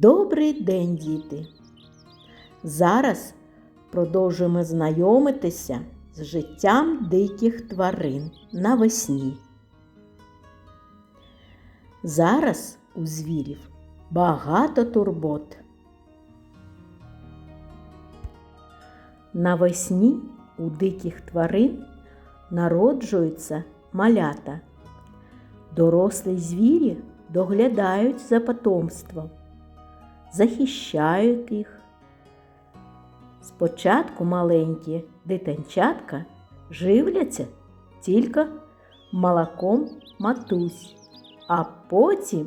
Добрий день, діти! Зараз продовжуємо знайомитися з життям диких тварин навесні. Зараз у звірів багато турбот. Навесні у диких тварин народжуються малята. Дорослі звірі доглядають за потомством, захищають їх. Спочатку маленькі дитинчатка живляться тільки молоком матусь, а потім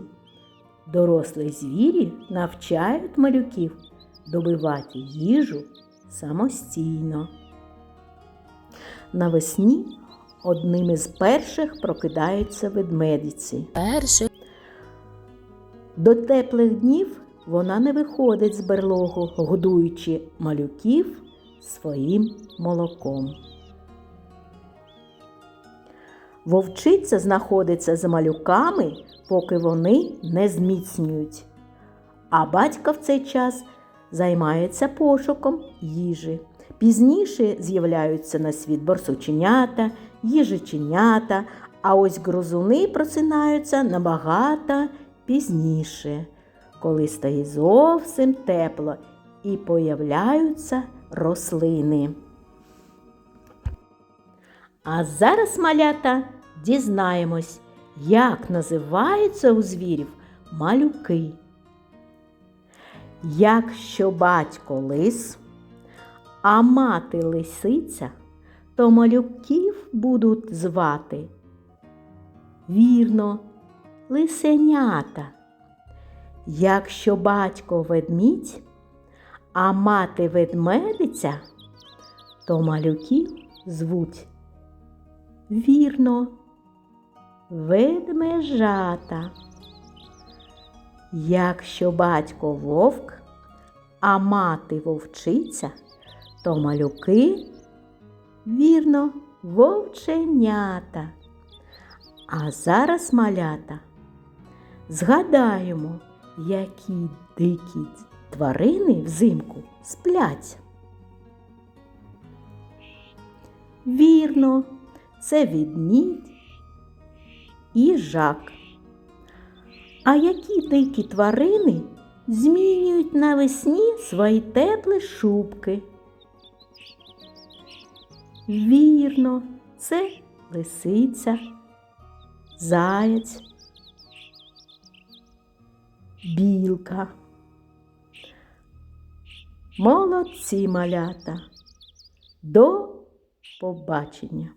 дорослі звірі навчають малюків добивати їжу самостійно. Навесні одним із перших прокидаються ведмедиці. Перший До теплих днів вона не виходить з берлогу, годуючи малюків своїм молоком. Вовчиця знаходиться з малюками, поки вони не зміцнюють. А батько в цей час займається пошуком їжі. Пізніше з'являються на світ борсученята, їжаченята, а ось грозуни просинаються набагато пізніше, коли стає зовсім тепло і появляються рослини. А зараз, малята, дізнаємось, як називаються у звірів малюки. Якщо батько лис, а мати лисиця, то малюків будуть звати. Вірно, лисенята. Якщо батько ведмідь, а мати ведмедиця, то малюків звуть. Вірно, ведмежата. Якщо батько вовк, а мати вовчиця, то малюки, вірно, вовченята. А зараз малята згадаємо, які дикі тварини взимку сплять. Вірно, це відмідь і жак. А які дикі тварини змінюють навесні свої теплі шубки? Вірно, це лисиця, заяць, білка. Молодці малята. До побачення!